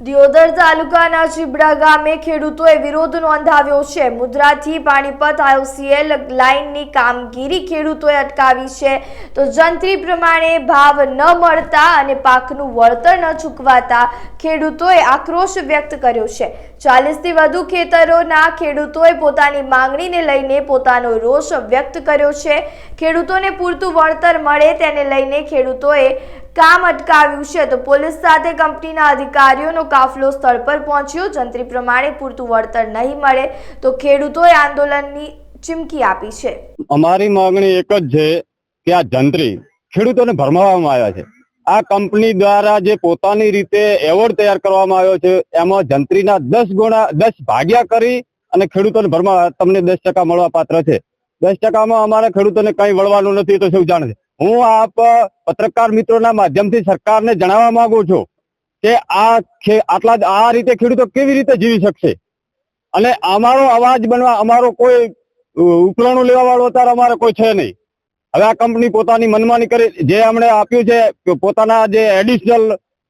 દિયોદર તાલુકાના ચીબડા ગામે ખેડૂતોએ વિરોધ નોંધાવ્યો છે. મુદ્રાથી પાણીપત આઈઓસીએલ લાઇનની કામગીરી ખેડૂતોએ અટકાવી છે. તો જંત્રી પ્રમાણે ભાવ ન મળતા અને પાકનું વળતર ન ચૂકવાતા ખેડૂતોએ આક્રોશ વ્યક્ત કર્યો છે. ચાલીસથી વધુ ખેતરોના ખેડૂતોએ પોતાની માંગણીને લઈને પોતાનો રોષ વ્યક્ત કર્યો છે. ખેડૂતોને પૂરતું વળતર મળે તેને લઈને ખેડૂતોએ કામ અટકાવ્યું છે. તો પોલીસ સાથે કંપનીના અધિકારીઓનો કાફલો સ્થળ પર પહોંચ્યો. જંત્રી પ્રમાણે પૂરતું વળતર નહીં મળે તો ખેડૂતોએ આંદોલનની ચીમકી આપી છે. અમારી માંગણી એક જ છે કે આ જંત્રી ખેડૂતોને ભરમાવવામાં આવ્યા છે. આ કંપની દ્વારા જે પોતાની રીતે એવોર્ડ તૈયાર કરવામાં આવ્યો છે, એમાં જંત્રીના દસ ગુણા, દસ ભાગ્યા કરી અને ખેડૂતોને ભરમા, તમને દસ ટકા મળવા પાત્ર છે. દસ ટકામાં અમારે ખેડૂતોને કઈ વળવાનું નથી, તો શું જાણે છે? હું આપ પત્રકાર મિત્રોના માધ્યમથી સરકારને જણાવવા માંગુ છું કે આ આટલા, આ રીતે ખેડૂતો કેવી રીતે જીવી શકશે? અને અમારો અવાજ બનવા, અમારો કોઈ ઉકલાણું લેવા વાળો અત્યારે અમારે કોઈ છે નહીં. હવે આ કંપની પોતાની મનમાની કરી, જે અમને આપ્યું છે, પોતાના જે એડિશનલ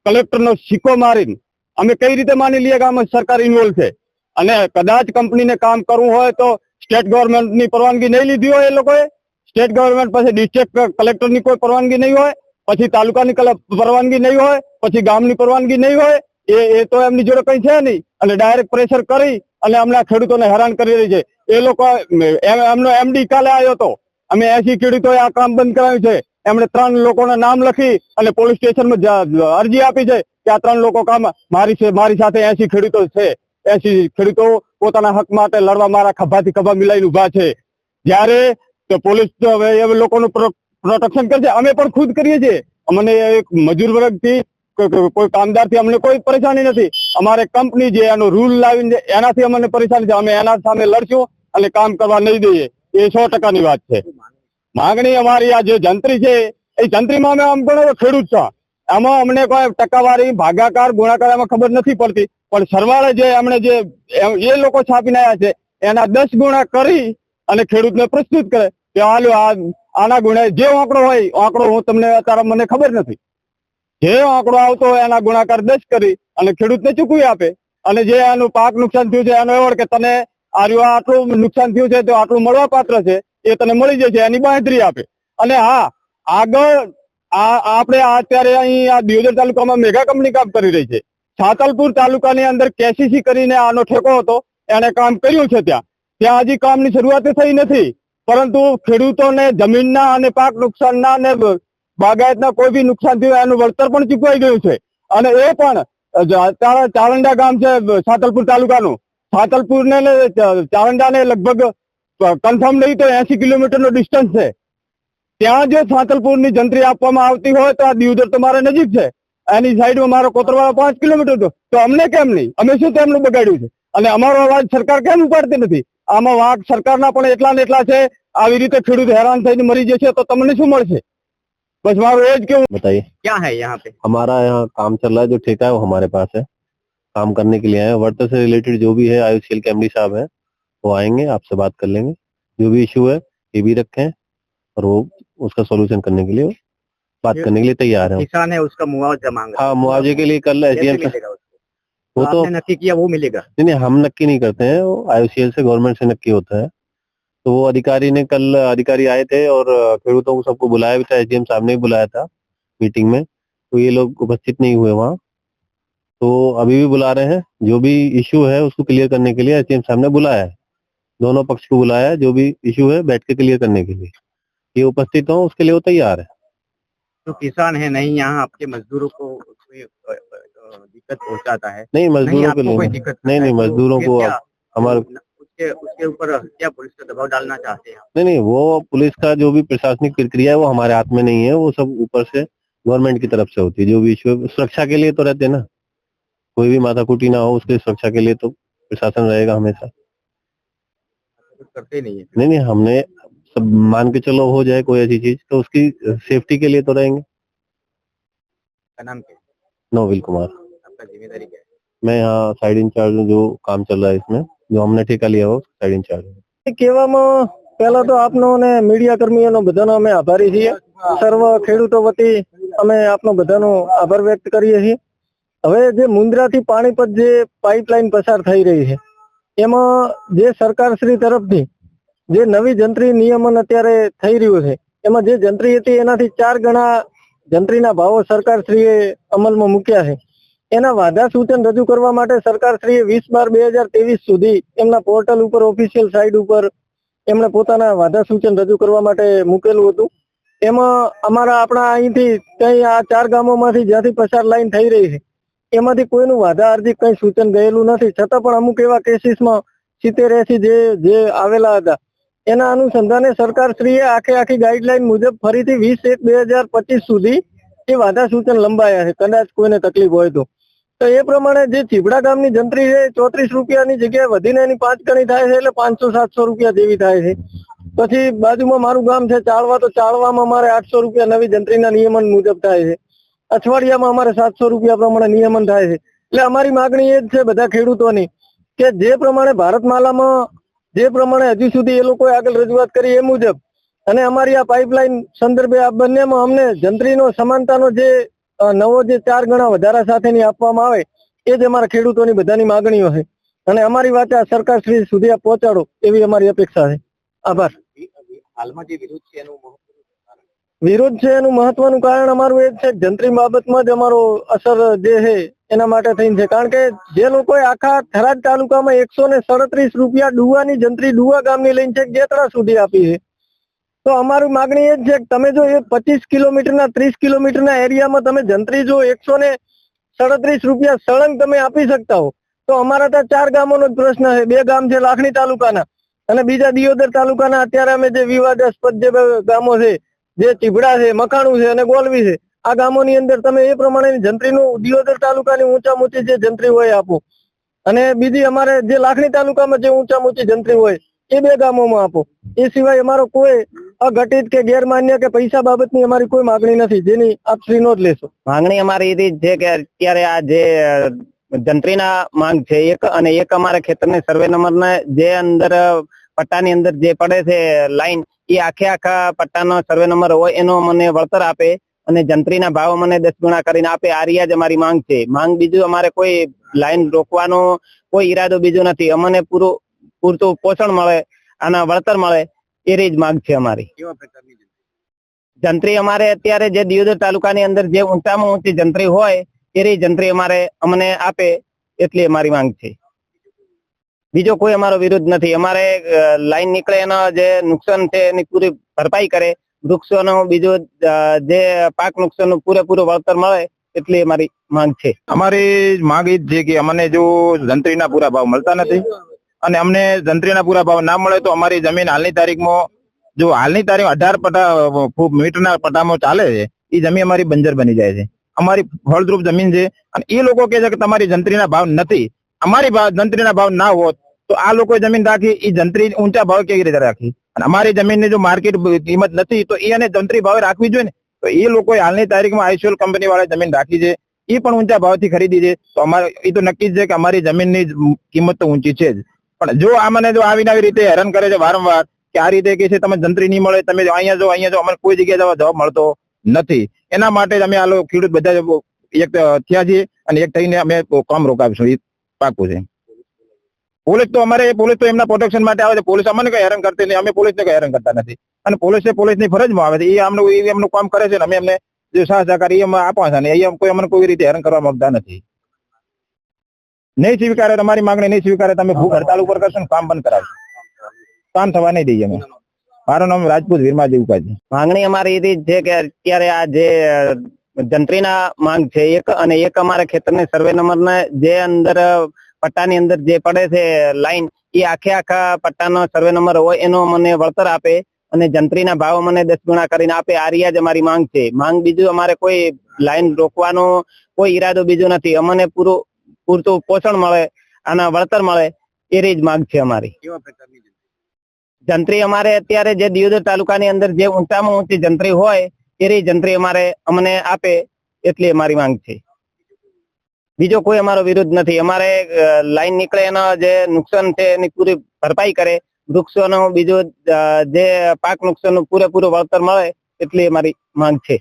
કલેક્ટરનો સિક્કો મારીને, અમે કઈ રીતે માની લઈએ કે આમાં સરકાર ઇન્વોલ્વ છે? અને કદાચ કંપનીને કામ કરવું હોય તો સ્ટેટ ગવર્મેન્ટની પરવાનગી નહીં લીધી હોય એ લોકોએ સ્ટેટ ગવર્મેન્ટ પાસે ડિસ્ટ્રિક્ટ કલેક્ટરની કોઈ પરવાનગી નહીં હોય, પછી તાલુકાની પરવાનગી નહીં હોય, પછી ગામની પરવાનગી નહીં હોય, એ એ તો એમની જોડે કંઈ છે નહીં. અને ડાયરેક્ટ પ્રેશર કરી અને હમણાં ખેડૂતોને હેરાન કરી રહી છે. એ લોકો એમનો એમડી કાલે આવ્યો હતો. અમે એસી ખેડૂતોએ આ કામ બંધ કરાવ્યું છે. એમણે ત્રણ લોકોના નામ લખી અને પોલીસ સ્ટેશનમાં અરજી આપી છે કે આ ત્રણ લોકો કામ મારી છે, મારી સાથે એસી ખેડૂતો છે. એસી ખેડૂતો પોતાના હક માટે લડવા મારા ખભાથી ખભા મિલાઈને ઊભા છે. જ્યારે પોલીસ હવે લોકોનું પ્રોટેક્શન કરશે. અમે પણ ખુદ કરીએ છીએ. અમને એક મજૂર વર્ગથી, કોઈ કામદારથી અમને કોઈ પરેશાની નથી. અમારે કંપની જે એનો રૂલ લાવીને એનાથી અમને પરેશાની છે. અમે એના સામે લડશું અને કામ કરવા નહીં દઈએ. એ સો ટકાની વાત છે. માંગણી અમારી આ જે જંત્રી છે, એ જંત્રીમાં અમે આમ પણ ખેડૂત છો. આમાં અમને કોઈ ટકાવારી, ભાગાકાર, ગુણાકાર એમાં ખબર નથી પડતી. પણ સરવાળે જે એમણે જે એ લોકો છાપીને આવ્યા છે, એના દસ ગુણા કરી અને ખેડૂતને પ્રસ્તુત કરે. કે હાલો, આ, આના ગુણે જે આંકડો હોય, આંકડો હું તમને અત્યારે મને ખબર નથી. જે આંકડો આવતો હોય, એના ગુણાકાર દસ કરી અને ખેડૂતને ચૂકવી આપે. અને જે એનું પાક નુકસાન થયું છે, એનો એવોર્ડ કે તને આ રહ્યું આ આટલું નુકસાન થયું છે, તો આટલું મળવા પાત્ર છે, એ તને મળી જશે, એની બાંધરી આપે. અને હા, આગળ આ, આપણે અત્યારે અહીં આ દિયોદર તાલુકામાં મેગા કંપની કામ કરી રહી છે. સાતલપુર તાલુકાની અંદર કેસીસી કરીને આનો ઠેકો હતો એને કામ કર્યું છે ત્યાં. ત્યાં હજી કામની શરૂઆત થઈ નથી, પરંતુ ખેડૂતોને જમીનના અને પાક નુકસાનના અને બાગાયતના કોઈ બી નુકસાન થયું, એનું વળતર પણ ચૂકવાઈ ગયું છે. અને એ પણ ચારંડા ગામ છે સાતલપુર તાલુકાનું ભાતલપુર ને ચાવંડા ને લગભગ કન્ફર્મ નહીં તો એસી કિલોમીટરનો ડિસ્ટન્સ છે. ત્યાં જો સાંતલપુરની જંત્રી આપવામાં આવતી હોય તો આ દીવદર તો મારા નજીક છે. એની સાઈડમાં મારો કોતરવાળો પાંચ કિલોમીટર તો અમને કેમ નહીં? અમે શું તેમનું બગાડ્યું છે? અને અમારો અવાજ સરકાર કેમ ઉપાડતી નથી? આમાં વાંક સરકારના પણ એટલા ને એટલા છે આવી રીતે ખેડૂત હેરાન થઈને મરી જશે તો તમને શું મળશે? બસ મારું એ જ કેવું બતાઈએ ક્યાં હૈ યહાં પે? હમારા યહાં કામ ચલ રહા જો ઠેકા હૈ હમારે પાસ. હૈ काम करने के लिए आए हैं। वर्तर से रिलेटेड जो भी है आयुषील के एमडी साहब है वो आएँगे आपसे बात कर लेंगे। जो भी इशू है ये भी रखे और वो उसका सोल्यूशन करने के लिए बात करने के लिए तैयार है। किसान है उसका मुआवजा मांग हाँ। मुआवजे के लिए कल मिलेगा वो तो नक्की किया वो मिलेगा। नहीं नहीं हम नक्की नहीं करते हैं वो आईओसीएल से गवर्नमेंट से नक्की होता है। तो वो अधिकारी ने कल अधिकारी आए थे और खेडूतों को सबको बुलाया भी था एसडीएम साहब ने बुलाया था मीटिंग में तो ये लोग उपस्थित नहीं हुए वहाँ। तो अभी भी बुला रहे हैं। जो भी इशू है उसको क्लियर करने के लिए एसडीएम साहब ने बुलाया है। दोनों पक्ष को बुलाया है जो भी इशू है बैठ के क्लियर करने के लिए। ये उपस्थित हो उसके लिए वो तैयार है। जो किसान है नहीं यहाँ आपके मजदूरों को दिक्कत पहुंचाता है? नहीं मजदूरों के लिए दिक्कत नहीं नहीं तो मजदूरों को हमारे उसके उसके ऊपर क्या पुलिस का दबाव डालना चाहते हैं नहीं नहीं वो पुलिस का जो भी प्रशासनिक प्रक्रिया है वो हमारे हाथ में नहीं है। वो सब ऊपर से गवर्नमेंट की तरफ़ से होती है। जो भी इशू है सुरक्षा के लिए तो रहते हैं ना। कोई भी माथाकुटी ना हो उसके सुरक्षा के लिए तो प्रशासन रहेगा हमेशा कुछ करते ही नहीं है नहीं नहीं हमने सब मान के चलो हो जाए कोई ऐसी चीज तो उसकी सेफ्टी के लिए तो रहेंगे का नाम क्या है? नोविल कुमार आपका जिम्मेदारी क्या है मैं यहाँ साइड इंचार्ज हूँ जो काम चल रहा है इसमें जो हमने ठेका लिया हो साइड इंचार्ज हूँ કહેવામાં પહેલા તો આપનો અને મીડિયા કર્મીઓનો બધાનો અમે આભારી છીએ સર્વ ખેડૂતો વતી અમે આપનો બધાનો આભાર વ્યક્ત કરીએ છીએ હવે જે મુન્દ્રાથી પાણીપત જે પાઇપલાઇન પસાર થઈ રહી છે, એમાં જે સરકારશ્રી તરફથી જે નવી જંત્રી નિયમન અત્યારે થઈ રહ્યું છે, એમાં જે જંત્રી હતી એનાથી ચાર ગણા જંત્રીના ભાવો સરકારશ્રીએ અમલમાં મૂક્યા છે. એના વાધા સૂચન રજૂ કરવા માટે સરકારશ્રીએ વીસ બાર બે હજાર ત્રેવીસ સુધી એમના પોર્ટલ ઉપર ઓફિશિયલ સાઇટ ઉપર એમણે પોતાના વાધા સૂચન રજૂ કરવા માટે મૂકેલું હતું. એમાં અમારા આપણા અહીંથી કઈ આ ચાર ગામોમાંથી જ્યાંથી પસાર લાઈન થઈ રહી છે એમાંથી કોઈનું વાધા અરજી કંઈ સૂચન ગયેલું નથી. છતાં પણ અમુક એવા કેસીસમાં સિત્તેર એસી જે જે આવેલા હતા, એના અનુસંધાને સરકારશ્રીએ આખે આખી ગાઈડલાઈન મુજબ ફરીથી વીસ એક બે હજાર પચીસ સુધી એ વાધા સૂચન લંબાયા છે. કદાચ કોઈને તકલીફ હોય તો. તો એ પ્રમાણે જે ચીબડા ગામની જંત્રી છે ચોત્રીસ રૂપિયાની જગ્યાએ વધીને એની પાંચ ગણી થાય છે એટલે પાંચસો, સાતસો રૂપિયા જેવી થાય છે. પછી બાજુમાં મારું ગામ છે, ચાળવા, તો ચાળવામાં મારે આઠસો રૂપિયા નવી જંત્રીના નિયમન મુજબ થાય છે. અઠવાડિયામાં અમારે સાતસો રૂપિયા પ્રમાણે નિયમન થાય છે. એટલે અમારી માગણી એ જ છે બધા ખેડૂતોની કે જે પ્રમાણે ભારતમાલામાં જે પ્રમાણે હજુ સુધી એ લોકોએ આગળ રજૂઆત કરી એ મુજબ અને અમારી આ પાઇપલાઇન સંદર્ભે આ બંનેમાં અમને જંત્રીનો સમાનતાનો જે નવો જે ચાર ગણા વધારા સાથેની આપવામાં આવે એ જ અમારા ખેડૂતોની બધાની માગણીઓ છે. અને અમારી વાત આ સરકાર શ્રી સુધી પહોંચાડો એવી અમારી અપેક્ષા છે. આભાર. હાલમાં જે વિરોધ છે એનું વિરોધ છે એનું મહત્વનું કારણ અમારું એ છે જંત્રી બાબતમાં જ અમારો અસર જે છે એના માટે થઈને છે. કારણ કે જે લોકોએ આખા થરાદ તાલુકામાં એકસો ને સડત્રીસ રૂપિયા ડુવાની જંત્રી ડુવા ગામની લઈને છે જેતરા સુધી આપી છે. તો અમારું માગણી એ જ છે કે તમે જો એ પચીસ કિલોમીટરના, ત્રીસ કિલોમીટરના એરિયામાં તમે જંત્રી જો એકસો ને સડત્રીસ રૂપિયા સળંગ તમે આપી શકતા હો, તો અમારા ત્યાં ચાર ગામોનો જ પ્રશ્ન છે. બે ગામ છે લાખણી તાલુકાના અને બીજા દિયોદર તાલુકાના. અત્યારે અમે જે વિવાદાસ્પદ જે ગામો છે જે ચીભડા છે, મખાણું છે અને ગોલવી છે. આ ગામોની અંદર તમે એ પ્રમાણેની જંત્રીનું દિયોદર તાલુકાની ઊંચા ઊંચી જે જંત્રી હોય આપો. અને બીજી અમારે જે લાખણી તાલુકામાં જે ઊંચા ઊંચી જંત્રી હોય, એ બે ગામોમાં આપો. એ સિવાય અમારો કોઈ અઘટિત કે ગેરમાન્ય કે પૈસા બાબતની અમારી કોઈ માગણી નથી, જેની આપ શ્રીનો જ લેશો. માંગણી અમારી એ છે કે અત્યારે આ જે જંત્રીના માંગ છે, એક અને એક અમારા ખેતરને સર્વે નંબર જે અંદર, પટ્ટાની અંદર જે પડે છે લાઈન એ આખે આખા પટ્ટાનો સર્વે નંબર હોય એનો મને વળતર આપે અને જંત્રીના ભાવ મને દસ ગુણા કરીને આપે. આ રહ્યા જ અમારી માંગ છે. માંગ બીજું અમારે કોઈ લાઈન રોકવાનો કોઈ ઈરાદો બીજો નથી. અમને પૂરું પૂરતું પોષણ મળે આના વળતર મળે એ જ માંગ છે અમારી. જંત્રી? અમારે અત્યારે જે દિયોદર તાલુકાની અંદર જે ઊંચામાં ઊંચી જંત્રી હોય એ જંત્રી અમારે અમને આપે એટલી અમારી માંગ છે. બીજો કોઈ અમારો વિરોધ નથી. અમારે લાઈન નીકળે, એના જે નુકસાન છે, એની પૂરી ભરપાઈ કરે. વૃક્ષોનો બીજો જે પાક નુકસાનનું પૂરેપૂરું વળતર મળે, એટલી અમારી માંગ છે. અમારી માંગ એ છે કે અમને જો જંત્રીના પૂરા ભાવ મળતા નથી અને અમને જંત્રીના પૂરા ભાવ ના મળે તો અમારી જમીન હાલની તારીખમાં, જો હાલની તારીખ અઢાર પટા મીટરના પટામાં ચાલે છે એ જમીન અમારી બંજર બની જાય છે. અમારી ફળદ્રુપ જમીન છે અને એ લોકો કહે છે કે તમારી જંત્રીના ભાવ નથી. અમારી ભાવ જંત્રીના ભાવ ના હોત તો આ લોકો જમીન રાખી એ જંત્રી ઊંચા ભાવ કેવી રીતે રાખી? અને અમારી જમીનની જો માર્કેટ કિંમત નથી, તો એ અને જંત્રી ભાવે રાખવી જોઈએ ને? તો એ લોકોએ હાલની તારીખમાં આઈસોલ કંપની વાળા જમીન રાખી છે. એ પણ ઊંચા ભાવથી ખરીદી છે. તો અમારે એ તો નક્કી જ છે કે અમારી જમીનની કિંમત તો ઊંચી છે જ. પણ જો આ મને જો આવીને આવી રીતે હેરાન કરે છે વારંવાર, કે આ રીતે કે છે તમે જંત્રી નહીં મળે, તમે અહીંયા જો અહીંયા જો, અમને કોઈ જગ્યાએ જવા જવાબ મળતો નથી. એના માટે અમે આ ખેડૂત બધા એક થયા છીએ અને એક થઈને અમે કામ રોકાવીશું. એ પાકું છે. પોલીસ તો અમારે, પોલીસ તો એમના પ્રોટેક્શન માટે આવે છે. પોલીસ અમને કઈ હેરાન કરતી નહીં. અમે પોલીસને કઈ હેરાન કરતા નથી. અને પોલીસ પોલીસની ફરજમાં આવે છે. એ અમને એ એમનું કામ કરે છે ને અમે એમને જે સાહ સહકાર એ અમે આપવા છે એ કોઈ, અમને કોઈ રીતે હેરાન કરવા માંગતા નથી. નહીં સ્વીકારે તમારી માંગણી, નહીં સ્વીકારે તમે ભૂખ હડતાલ ઉપર કરશો ને કામ બંધ કરાવશો. કામ થવા નહીં દઈએ અમે. મારું નામ રાજપૂત વીરમાજી ઉપાજી માંગણી અમારી એ છે કે અત્યારે આ જે જંત્રીના માંગ છે, એક અને એક અમારા ખેતરની સર્વે નંબર જે અંદર પટ્ટાની અંદર જે પડે છે લાઈન એ આખે આખા પટ્ટાનો સર્વે નંબર હોય એનો મને વળતર આપે અને જંત્રીના ભાવ મને દસ ગુણા કરીને આપે. આ રહ્યા જ અમારી માંગ છે. માંગ બીજું અમારે કોઈ લાઈન રોકવાનો કોઈ ઈરાદો બીજો નથી. અમને પૂરું પૂરતું પોષણ મળે આના વળતર મળે એ રીત માંગ છે અમારી. જંત્રી? અમારે અત્યારે જે દિયોદર તાલુકાની અંદર જે ઊંચામાં ઊંચી જંત્રી હોય એ જંત્રી અમારે અમને આપે એટલી અમારી માંગ છે. બીજો કોઈ અમારો વિરોધ નથી. અમારે લાઈન નીકળે, એનો જે નુકસાન છે, એની પૂરી ભરપાઈ કરે. વૃક્ષોનો બીજો જે પાક નુકસાનનું પૂરેપૂરું વળતર મળે, એટલી અમારી માંગ છે.